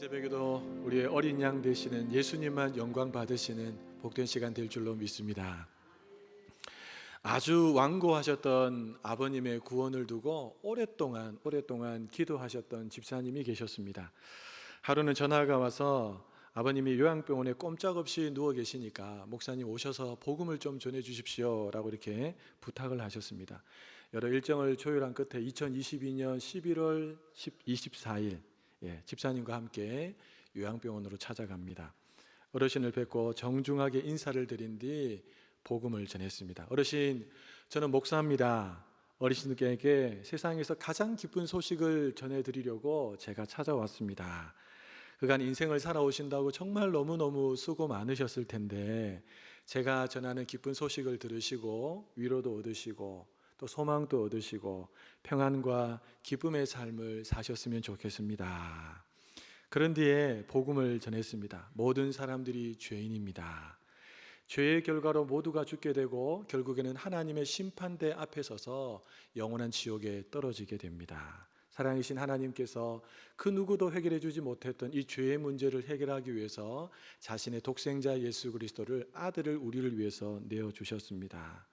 새벽에도 우리의 어린 양 되시는 예수님만 영광 받으시는 복된 시간 될 줄로 믿습니다. 아주 완고하셨던 아버님의 구원을 두고 오랫동안 오랫동안 기도하셨던 집사님이 계셨습니다. 하루는 전화가 와서 아버님이 요양병원에 꼼짝없이 누워 계시니까 목사님 오셔서 복음을 좀 전해 주십시오라고 이렇게 부탁을 하셨습니다. 여러 일정을 조율한 끝에 2022년 11월 24일 예, 집사님과 함께 요양병원으로 찾아갑니다. 어르신을 뵙고 정중하게 인사를 드린 뒤 복음을 전했습니다. 어르신, 저는 목사입니다. 어르신들에게 세상에서 가장 기쁜 소식을 전해드리려고 제가 찾아왔습니다. 그간 인생을 살아오신다고 정말 너무너무 수고 많으셨을 텐데 제가 전하는 기쁜 소식을 들으시고 위로도 얻으시고 또 소망도 얻으시고 평안과 기쁨의 삶을 사셨으면 좋겠습니다. 그런 뒤에 복음을 전했습니다. 모든 사람들이 죄인입니다. 죄의 결과로 모두가 죽게 되고 결국에는 하나님의 심판대 앞에 서서 영원한 지옥에 떨어지게 됩니다. 사랑이신 하나님께서 그 누구도 해결해 주지 못했던 이 죄의 문제를 해결하기 위해서 자신의 독생자 예수 그리스도를 아들을 우리를 위해서 내어 주셨습니다.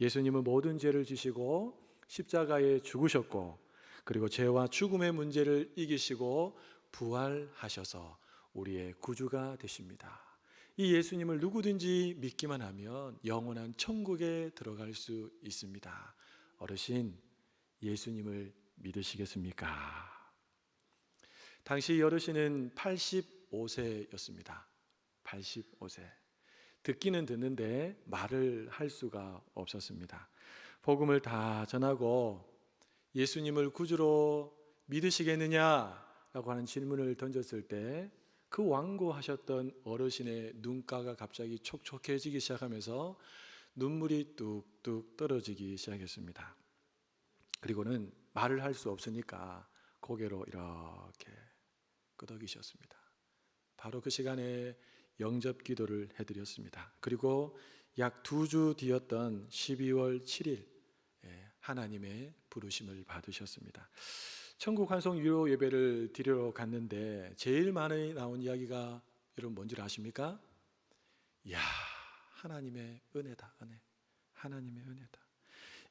예수님은 모든 죄를 지시고 십자가에 죽으셨고 그리고 죄와 죽음의 문제를 이기시고 부활하셔서 우리의 구주가 되십니다. 이 예수님을 누구든지 믿기만 하면 영원한 천국에 들어갈 수 있습니다. 어르신, 예수님을 믿으시겠습니까? 당시 어르신은 85세였습니다. 85세. 듣기는 듣는데 말을 할 수가 없었습니다. 복음을 다 전하고 예수님을 구주로 믿으시겠느냐라고 하는 질문을 던졌을 때 그 완고하셨던 어르신의 눈가가 갑자기 촉촉해지기 시작하면서 눈물이 뚝뚝 떨어지기 시작했습니다. 그리고는 말을 할 수 없으니까 고개로 이렇게 끄덕이셨습니다. 바로 그 시간에 영접 기도를 해드렸습니다. 그리고 약 두 주 뒤였던 12월 7일 예, 하나님의 부르심을 받으셨습니다. 천국 환송 유료 예배를 드리러 갔는데 제일 많이 나온 이야기가 여러분 뭔지 아십니까? 야 하나님의 은혜다 은혜 하나님의 은혜다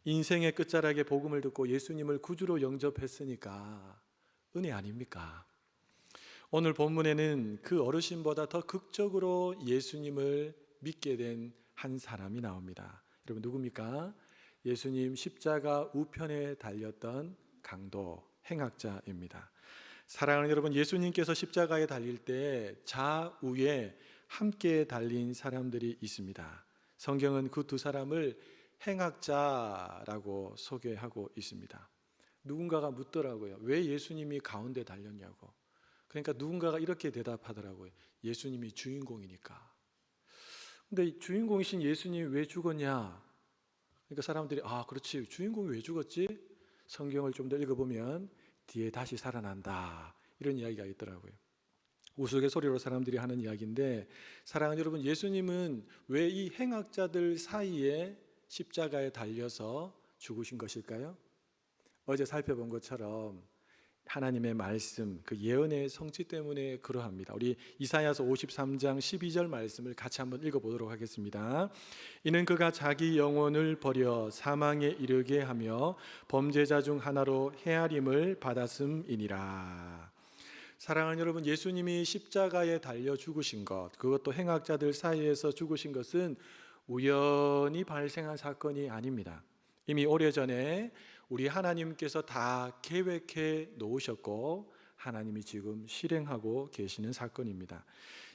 인생의 끝자락에 복음을 듣고 예수님을 구주로 영접했으니까 은혜 아닙니까? 오늘 본문에는 그 어르신보다 더 극적으로 예수님을 믿게 된 한 사람이 나옵니다. 여러분 누굽니까? 예수님 십자가 우편에 달렸던 강도 행악자입니다. 사랑하는 여러분, 예수님께서 십자가에 달릴 때 좌우에 함께 달린 사람들이 있습니다. 성경은 그 두 사람을 행악자라고 소개하고 있습니다. 누군가가 묻더라고요. 왜 예수님이 가운데 달렸냐고. 그러니까 누군가가 이렇게 대답하더라고요. 예수님이 주인공이니까. 근데 주인공이신 예수님이 왜 죽었냐? 그러니까 사람들이 아, 그렇지. 주인공이 왜 죽었지? 성경을 좀 더 읽어보면 뒤에 다시 살아난다. 이런 이야기가 있더라고요. 우스갯소리로 사람들이 하는 이야기인데 사랑하는 여러분 예수님은 왜 이 행악자들 사이에 십자가에 달려서 죽으신 것일까요? 어제 살펴본 것처럼 하나님의 말씀, 그 예언의 성취 때문에 그러합니다. 우리 이사야서 53장 12절 말씀을 같이 한번 읽어보도록 하겠습니다. 이는 그가 자기 영혼을 버려 사망에 이르게 하며 범죄자 중 하나로 헤아림을 받았음이니라. 사랑하는 여러분, 예수님이 십자가에 달려 죽으신 것, 그것도 행악자들 사이에서 죽으신 것은 우연히 발생한 사건이 아닙니다. 이미 오래전에 우리 하나님께서 다 계획해 놓으셨고 하나님이 지금 실행하고 계시는 사건입니다.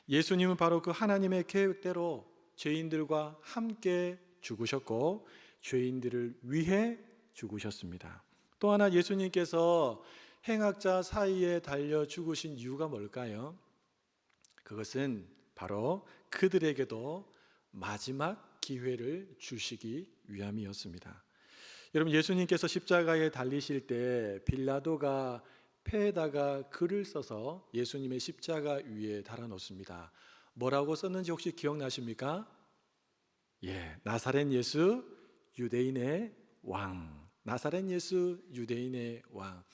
예수님은 바로 그 하나님의 계획대로 죄인들과 함께 죽으셨고 죄인들을 위해 죽으셨습니다. 또 하나 예수님께서 행악자 사이에 달려 죽으신 이유가 뭘까요? 그것은 바로 그들에게도 마지막 기회를 주시기 위함이었습니다. 여러분 예수님께서 십자가에 달리실 때 빌라도가 폐에다가 글을 써서 예수님의 십자가 위에 달아놓습니다. 뭐라고 썼는지 혹시 기억나십니까? 예, 나사렛 예수 유대인의 왕. 나사렛 예수 유대인의 왕.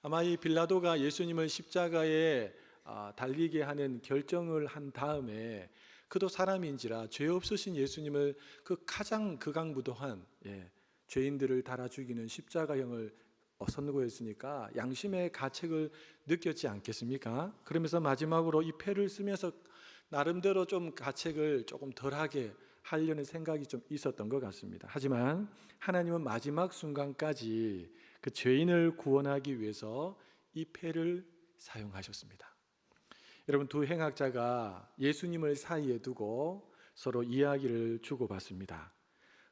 아마 이 빌라도가 예수님을 십자가에 아, 달리게 하는 결정을 한 다음에 그도 사람인지라 죄 없으신 예수님을 그 가장 극악무도한 예, 죄인들을 달아 죽이는 십자가형을 어, 선고했으니까 양심의 가책을 느꼈지 않겠습니까? 그러면서 마지막으로 이 패를 쓰면서 나름대로 좀 가책을 조금 덜하게 하려는 생각이 좀 있었던 것 같습니다. 하지만 하나님은 마지막 순간까지 그 죄인을 구원하기 위해서 이 패를 사용하셨습니다. 여러분 두 행악자가 예수님을 사이에 두고 서로 이야기를 주고받습니다.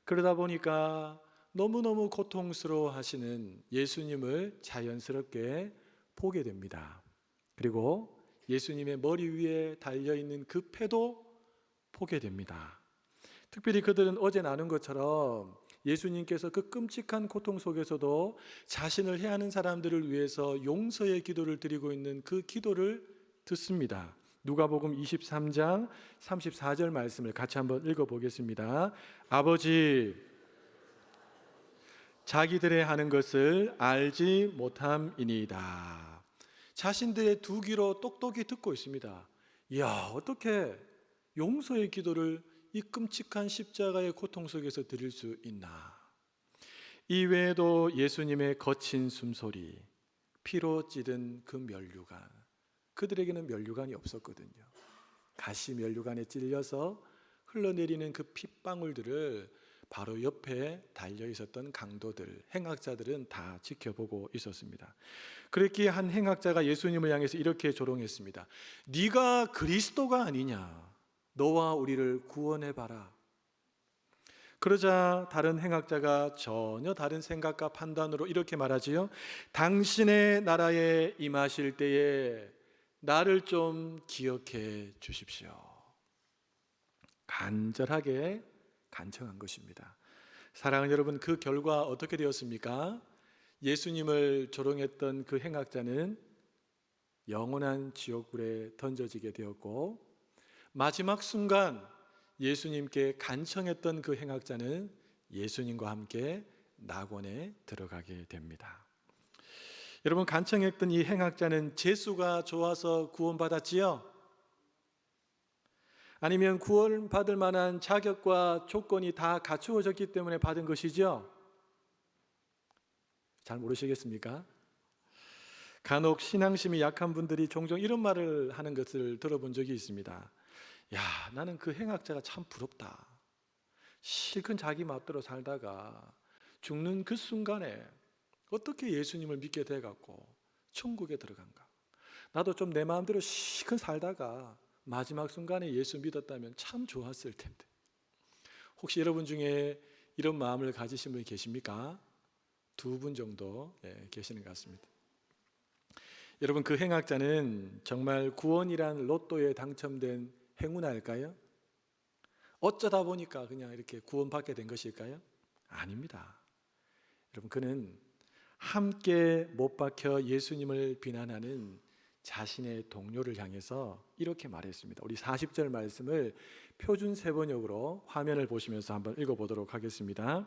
그러다 보니까 너무너무 고통스러워 하시는 예수님을 자연스럽게 보게 됩니다. 그리고 예수님의 머리 위에 달려 있는 그 패도 보게 됩니다. 특별히 그들은 어제 나눈 것처럼 예수님께서 그 끔찍한 고통 속에서도 자신을 해하는 사람들을 위해서 용서의 기도를 드리고 있는 그 기도를 듣습니다. 누가복음 23장 34절 말씀을 같이 한번 읽어 보겠습니다. 아버지 자기들의 하는 것을 알지 못함이니이다. 자신들의 두 귀로 똑똑히 듣고 있습니다. 이야, 어떻게 용서의 기도를 이 끔찍한 십자가의 고통 속에서 드릴 수 있나? 이 외에도 예수님의 거친 숨소리, 피로 찌든 그 면류관. 그들에게는 면류관이 없었거든요. 가시 면류관에 찔려서 흘러내리는 그 핏방울들을 바로 옆에 달려 있었던 강도들, 행악자들은 다 지켜보고 있었습니다. 그랬기에 한 행악자가 예수님을 향해서 이렇게 조롱했습니다. 네가 그리스도가 아니냐? 너와 우리를 구원해 봐라. 그러자 다른 행악자가 전혀 다른 생각과 판단으로 이렇게 말하지요. 당신의 나라에 임하실 때에 나를 좀 기억해 주십시오. 간절하게 간청한 것입니다. 사랑하는 여러분, 그 결과 어떻게 되었습니까? 예수님을 조롱했던 그 행악자는 영원한 지옥불에 던져지게 되었고 마지막 순간 예수님께 간청했던 그 행악자는 예수님과 함께 낙원에 들어가게 됩니다. 여러분 간청했던 이 행악자는 재수가 좋아서 구원받았지요? 아니면 구원받을 만한 자격과 조건이 다 갖추어졌기 때문에 받은 것이죠? 잘 모르시겠습니까? 간혹 신앙심이 약한 분들이 종종 이런 말을 하는 것을 들어본 적이 있습니다. 야, 나는 그 행악자가 참 부럽다. 실컷 자기 맛대로 살다가 죽는 그 순간에 어떻게 예수님을 믿게 돼 갖고 천국에 들어간가? 나도 좀 내 마음대로 실컷 살다가 마지막 순간에 예수 믿었다면 참 좋았을 텐데. 혹시 여러분 중에 이런 마음을 가지신 분이 계십니까? 두 분 정도 예, 계시는 것 같습니다. 여러분 그 행악자는 정말 구원이란 로또에 당첨된 행운일까요? 어쩌다 보니까 그냥 이렇게 구원받게 된 것일까요? 아닙니다. 여러분 그는 함께 못 박혀 예수님을 비난하는 자신의 동료를 향해서 이렇게 말했습니다. 우리 40절 말씀을 표준 세번역으로 화면을 보시면서 한번 읽어보도록 하겠습니다.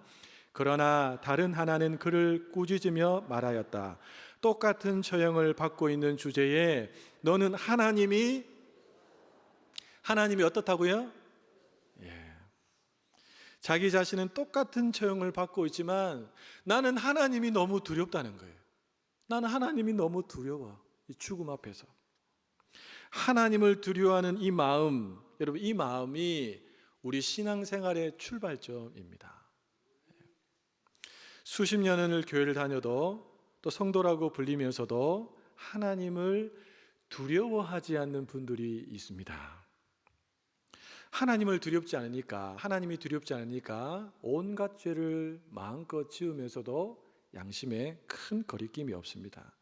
그러나 다른 하나는 그를 꾸짖으며 말하였다. 똑같은 처형을 받고 있는 주제에 너는 하나님이 하나님이 어떻다고요? 예. 자기 자신은 똑같은 처형을 받고 있지만 나는 하나님이 너무 두렵다는 거예요. 나는 하나님이 너무 두려워. 이 죽음 앞에서 하나님을 두려워하는 이 마음, 여러분 이 마음이 우리 신앙생활의 출발점입니다. 수십 년을 교회를 다녀도 또 성도라고 불리면서도 하나님을 두려워하지 않는 분들이 있습니다. 하나님을 두렵지 않으니까, 하나님이 두렵지 않으니까 온갖 죄를 마음껏 지으면서도 양심에 큰 거리낌이 없습니다.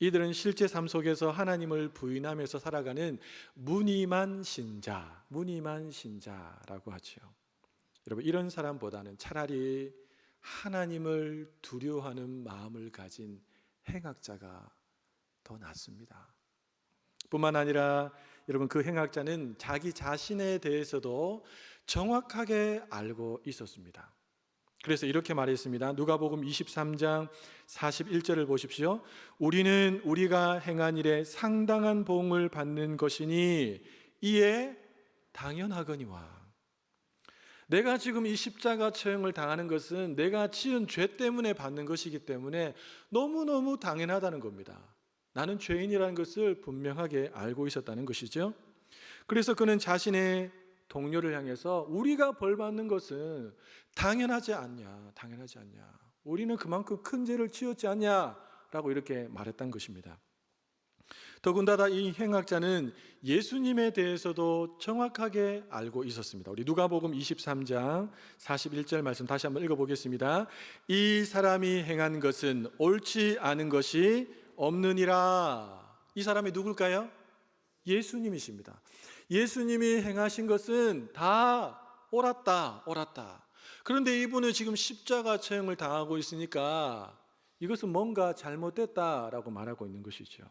이들은 실제 삶 속에서 하나님을 부인하면서 살아가는 무늬만 신자, 무늬만 신자라고 하지요. 여러분 이런 사람보다는 차라리 하나님을 두려워하는 마음을 가진 행악자가 더 낫습니다. 뿐만 아니라 여러분 그 행악자는 자기 자신에 대해서도 정확하게 알고 있었습니다. 그래서 이렇게 말했습니다. 누가복음 23장 41절을 보십시오. 우리는 우리가 행한 일에 상당한 보응을 받는 것이니 이에 당연하거니와. 내가 지금 이 십자가 처형을 당하는 것은 내가 지은 죄 때문에 받는 것이기 때문에 너무너무 당연하다는 겁니다. 나는 죄인이라는 것을 분명하게 알고 있었다는 것이죠. 그래서 그는 자신의 동료를 향해서 우리가 벌 받는 것은 당연하지 않냐, 당연하지 않냐. 우리는 그만큼 큰 죄를 지었지 않냐라고 이렇게 말했던 것입니다. 더군다나 이 행악자는 예수님에 대해서도 정확하게 알고 있었습니다. 우리 누가복음 23장 41절 말씀 다시 한번 읽어보겠습니다. 이 사람이 행한 것은 옳지 않은 것이 없느니라. 이 사람이 누굴까요? 예수님이십니다. 예수님이 행하신 것은 다 옳았다, 옳았다. 그런데 이분은 지금 십자가 처형을 당하고 있으니까 이것은 뭔가 잘못됐다라고 말하고 있는 것이죠.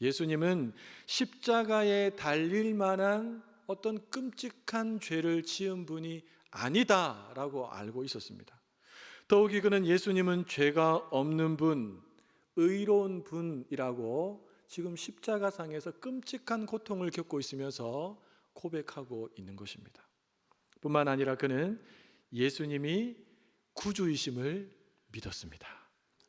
예수님은 십자가에 달릴 만한 어떤 끔찍한 죄를 지은 분이 아니다라고 알고 있었습니다. 더욱이 그는 예수님은 죄가 없는 분, 의로운 분이라고 지금 십자가상에서 끔찍한 고통을 겪고 있으면서 고백하고 있는 것입니다. 뿐만 아니라 그는 예수님이 구주이심을 믿었습니다.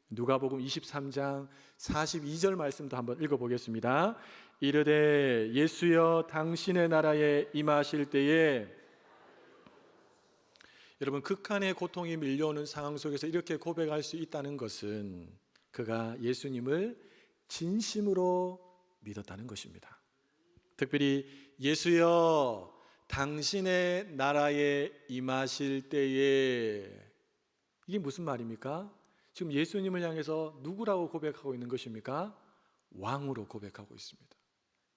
누가복음 23장 42절 말씀도 한번 읽어 보겠습니다. 이르되 예수여 당신의 나라에 임하실 때에 여러분 극한의 고통이 밀려오는 상황 속에서 이렇게 고백할 수 있다는 것은 그가 예수님을 진심으로 믿었다는 것입니다. 특별히 예수여 당신의 나라에 임하실 때에 이게 무슨 말입니까? 지금 예수님을 향해서 누구라고 고백하고 있는 것입니까? 왕으로 고백하고 있습니다.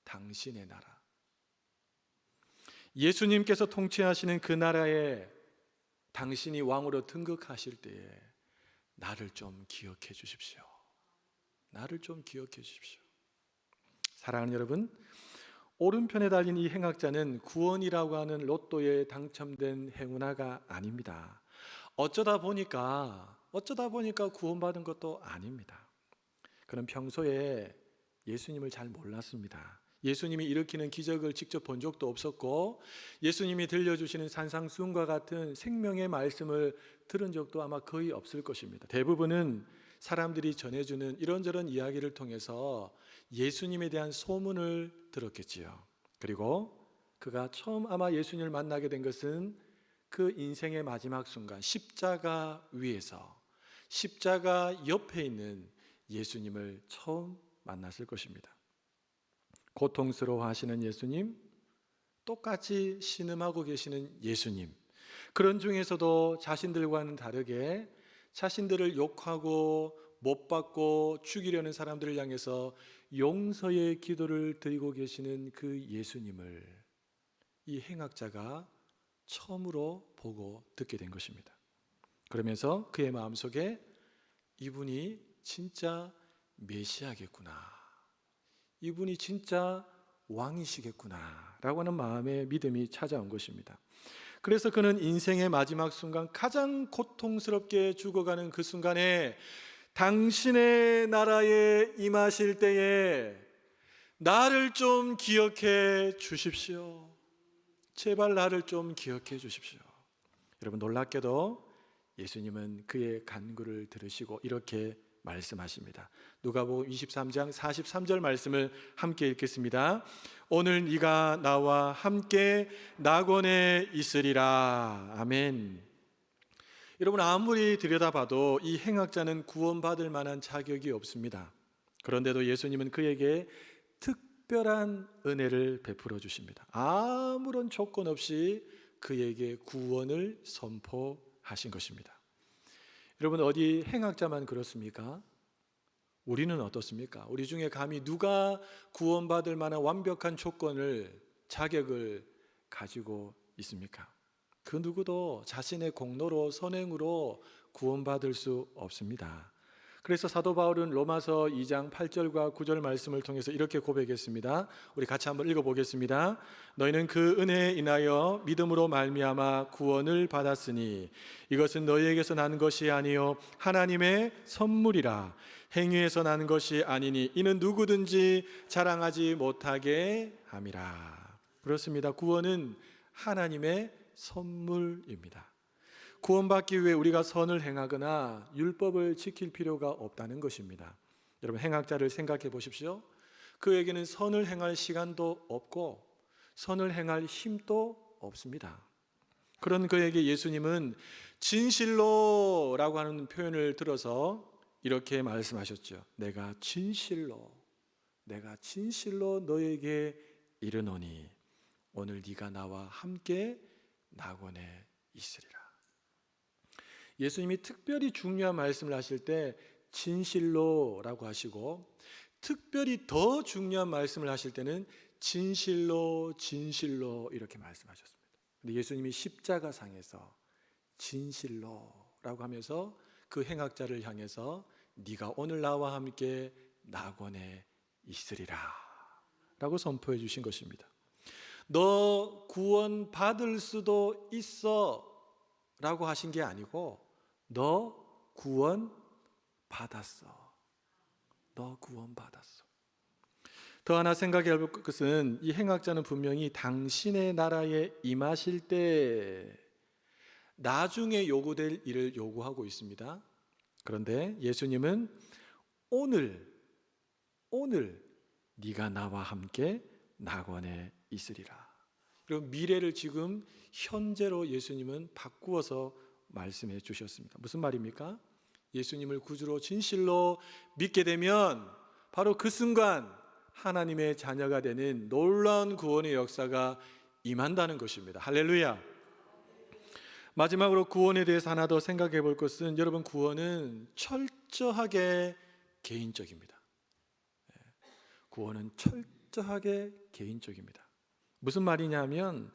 당신의 나라. 예수님께서 통치하시는 그 나라에 당신이 왕으로 등극하실 때에 나를 좀 기억해 주십시오. 나를 좀 기억해 주십시오. 사랑하는 여러분, 오른편에 달린 이 행악자는 구원이라고 하는 로또에 당첨된 행운아가 아닙니다. 어쩌다 보니까 어쩌다 보니까 구원받은 것도 아닙니다. 그는 평소에 예수님을 잘 몰랐습니다. 예수님이 일으키는 기적을 직접 본 적도 없었고 예수님이 들려주시는 산상수훈과 같은 생명의 말씀을 들은 적도 아마 거의 없을 것입니다. 대부분은 사람들이 전해주는 이런저런 이야기를 통해서 예수님에 대한 소문을 들었겠지요. 그리고 그가 처음 아마 예수님을 만나게 된 것은 그 인생의 마지막 순간 십자가 위에서 십자가 옆에 있는 예수님을 처음 만났을 것입니다. 고통스러워 하시는 예수님, 똑같이 신음하고 계시는 예수님. 그런 중에서도 자신들과는 다르게 자신들을 욕하고 못 받고 죽이려는 사람들을 향해서 용서의 기도를 드리고 계시는 그 예수님을 이 행악자가 처음으로 보고 듣게 된 것입니다. 그러면서 그의 마음속에 이분이 진짜 메시아겠구나. 이분이 진짜 왕이시겠구나. 라고 하는 마음의 믿음이 찾아온 것입니다. 그래서 그는 인생의 마지막 순간 가장 고통스럽게 죽어가는 그 순간에 당신의 나라에 임하실 때에 나를 좀 기억해 주십시오. 제발 나를 좀 기억해 주십시오. 여러분 놀랍게도 예수님은 그의 간구를 들으시고 이렇게 말씀하십니다. 누가복음 23장 43절 말씀을 함께 읽겠습니다. 오늘 네가 나와 함께 낙원에 있으리라. 아멘. 여러분 아무리 들여다봐도 이 행악자는 구원받을 만한 자격이 없습니다. 그런데도 예수님은 그에게 특별한 은혜를 베풀어 주십니다. 아무런 조건 없이 그에게 구원을 선포하신 것입니다. 여러분 어디 행악자만 그렇습니까? 우리는 어떻습니까? 우리 중에 감히 누가 구원받을 만한 완벽한 조건을 자격을 가지고 있습니까? 그 누구도 자신의 공로로 선행으로 구원받을 수 없습니다. 그래서 사도 바울은 로마서 2장 8절과 9절 말씀을 통해서 이렇게 고백했습니다. 우리 같이 한번 읽어 보겠습니다. 너희는 그 은혜에 인하여 믿음으로 말미암아 구원을 받았으니 이것은 너희에게서 난 것이 아니요 하나님의 선물이라 행위에서 난 것이 아니니 이는 누구든지 자랑하지 못하게 함이라. 그렇습니다. 구원은 하나님의 선물입니다. 구원받기 위해 우리가 선을 행하거나 율법을 지킬 필요가 없다는 것입니다. 여러분 행악자를 생각해 보십시오. 그에게는 선을 행할 시간도 없고 선을 행할 힘도 없습니다. 그런 그에게 예수님은 진실로라고 하는 표현을 들어서 이렇게 말씀하셨죠. 내가 진실로 내가 진실로 너에게 이르노니 오늘 네가 나와 함께 낙원에 있으리라. 예수님이 특별히 중요한 말씀을 하실 때 진실로라고 하시고 특별히 더 중요한 말씀을 하실 때는 진실로 진실로 이렇게 말씀하셨습니다. 근데 예수님이 십자가 상에서 진실로라고 하면서 그 행악자를 향해서 네가 오늘 나와 함께 낙원에 있으리라 라고 선포해 주신 것입니다. 너 구원 받을 수도 있어 라고 하신 게 아니고 너 구원 받았어. 너 구원 받았어. 더 하나 생각해 볼 것은 이 행악자는 분명히 당신의 나라에 임하실 때 나중에 요구될 일을 요구하고 있습니다. 그런데 예수님은 오늘 오늘 네가 나와 함께 낙원에 있으리라. 그리고 미래를 지금 현재로 예수님은 바꾸어서 말씀해 주셨습니다. 무슨 말입니까? 예수님을 구주로 진실로 믿게 되면 바로 그 순간 하나님의 자녀가 되는 놀라운 구원의 역사가 임한다는 것입니다. 할렐루야. 마지막으로 구원에 대해서 하나 더 생각해 볼 것은 여러분 구원은 철저하게 개인적입니다. 예, 구원은 철저하게 개인적입니다. 무슨 말이냐면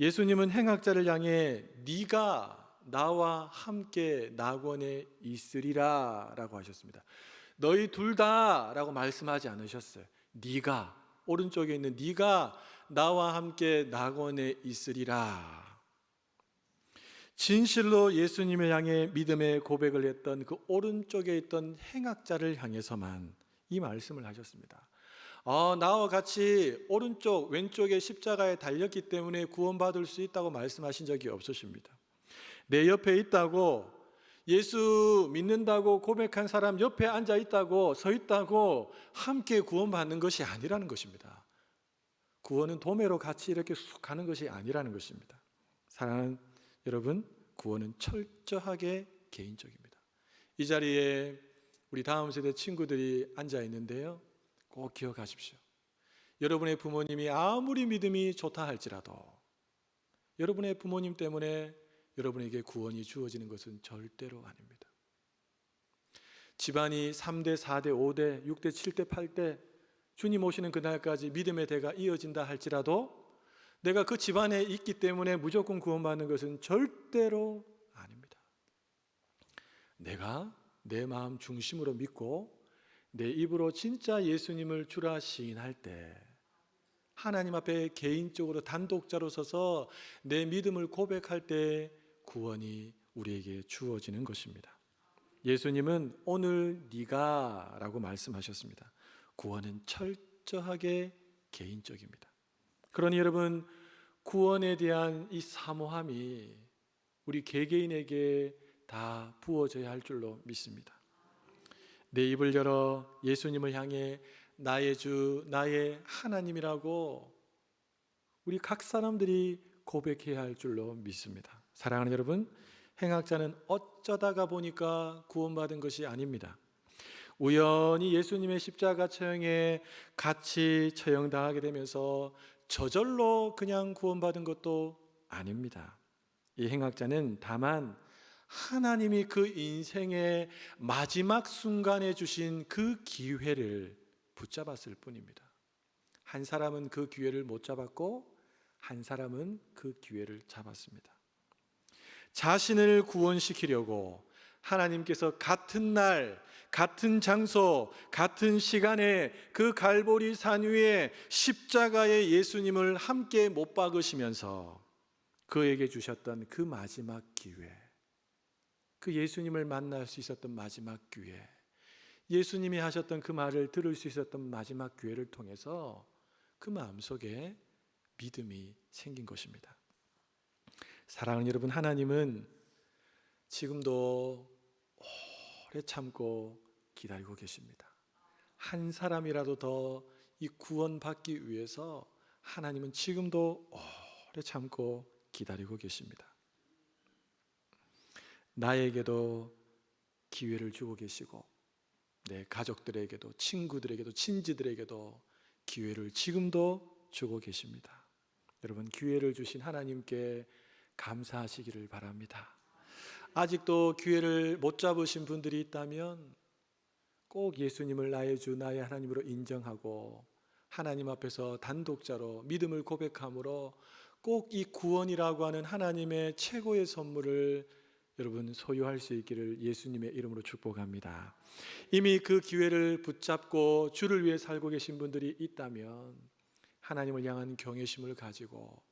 예수님은 행악자를 향해 네가 나와 함께 낙원에 있으리라 라고 하셨습니다. 너희 둘 다 라고 말씀하지 않으셨어요. 네가 오른쪽에 있는 네가 나와 함께 낙원에 있으리라. 진실로 예수님을 향해 믿음의 고백을 했던 그 오른쪽에 있던 행악자를 향해서만 이 말씀을 하셨습니다. 아, 나와 같이 오른쪽, 왼쪽에 십자가에 달렸기 때문에 구원받을 수 있다고 말씀하신 적이 없으십니다. 내 옆에 있다고 예수 믿는다고 고백한 사람 옆에 앉아 있다고 서 있다고 함께 구원받는 것이 아니라는 것입니다. 구원은 도매로 같이 이렇게 쑥 가는 것이 아니라는 것입니다. 사랑하는 여러분, 구원은 철저하게 개인적입니다. 이 자리에 우리 다음 세대 친구들이 앉아 있는데요. 꼭 기억하십시오. 여러분의 부모님이 아무리 믿음이 좋다 할지라도 여러분의 부모님 때문에 여러분에게 구원이 주어지는 것은 절대로 아닙니다. 집안이 3대, 4대, 5대, 6대, 7대, 8대 주님 오시는 그날까지 믿음의 대가 이어진다 할지라도 내가 그 집안에 있기 때문에 무조건 구원받는 것은 절대로 아닙니다. 내가 내 마음 중심으로 믿고 내 입으로 진짜 예수님을 주라 시인할 때 하나님 앞에 개인적으로 단독자로 서서 내 믿음을 고백할 때 구원이 우리에게 주어지는 것입니다. 예수님은 오늘 네가라고 말씀하셨습니다. 구원은 철저하게 개인적입니다. 그러니 여러분 구원에 대한 이 사모함이 우리 개개인에게 다 부어져야 할 줄로 믿습니다. 내 입을 열어 예수님을 향해 나의 주, 나의 하나님이라고 우리 각 사람들이 고백해야 할 줄로 믿습니다. 사랑하는 여러분, 행악자는 어쩌다가 보니까 구원받은 것이 아닙니다. 우연히 예수님의 십자가 처형에 같이 처형당하게 되면서 저절로 그냥 구원받은 것도 아닙니다. 이 행악자는 다만 하나님이 그 인생의 마지막 순간에 주신 그 기회를 붙잡았을 뿐입니다. 한 사람은 그 기회를 못 잡았고 한 사람은 그 기회를 잡았습니다. 자신을 구원시키려고 하나님께서 같은 날, 같은 장소, 같은 시간에 그 갈보리 산 위에 십자가의 예수님을 함께 못 박으시면서 그에게 주셨던 그 마지막 기회, 그 예수님을 만날 수 있었던 마지막 기회, 예수님이 하셨던 그 말을 들을 수 있었던 마지막 기회를 통해서 그 마음속에 믿음이 생긴 것입니다. 사랑하는 여러분, 하나님은 지금도 오래 참고 기다리고 계십니다. 한 사람이라도 더 이 구원받기 위해서 하나님은 지금도 오래 참고 기다리고 계십니다. 나에게도 기회를 주고 계시고 내 가족들에게도 친구들에게도 친지들에게도 기회를 지금도 주고 계십니다. 여러분 기회를 주신 하나님께 감사하시기를 바랍니다. 아직도 기회를 못 잡으신 분들이 있다면 꼭 예수님을 나의 주 나의 하나님으로 인정하고 하나님 앞에서 단독자로 믿음을 고백함으로 꼭 이 구원이라고 하는 하나님의 최고의 선물을 여러분 소유할 수 있기를 예수님의 이름으로 축복합니다. 이미 그 기회를 붙잡고 주를 위해 살고 계신 분들이 있다면 하나님을 향한 경외심을 가지고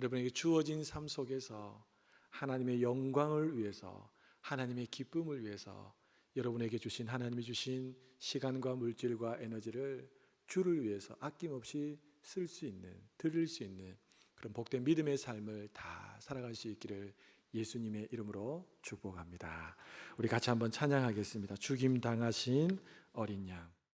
여러분에게 주어진 삶 속에서 하나님의 영광을 위해서 하나님의 기쁨을 위해서 여러분에게 주신 하나님이 주신 시간과 물질과 에너지를 주를 위해서 아낌없이 쓸 수 있는 드릴 수 있는 그런 복된 믿음의 삶을 다 살아갈 수 있기를 예수님의 이름으로 축복합니다. 우리 같이 한번 찬양하겠습니다. 죽임 당하신 어린 양.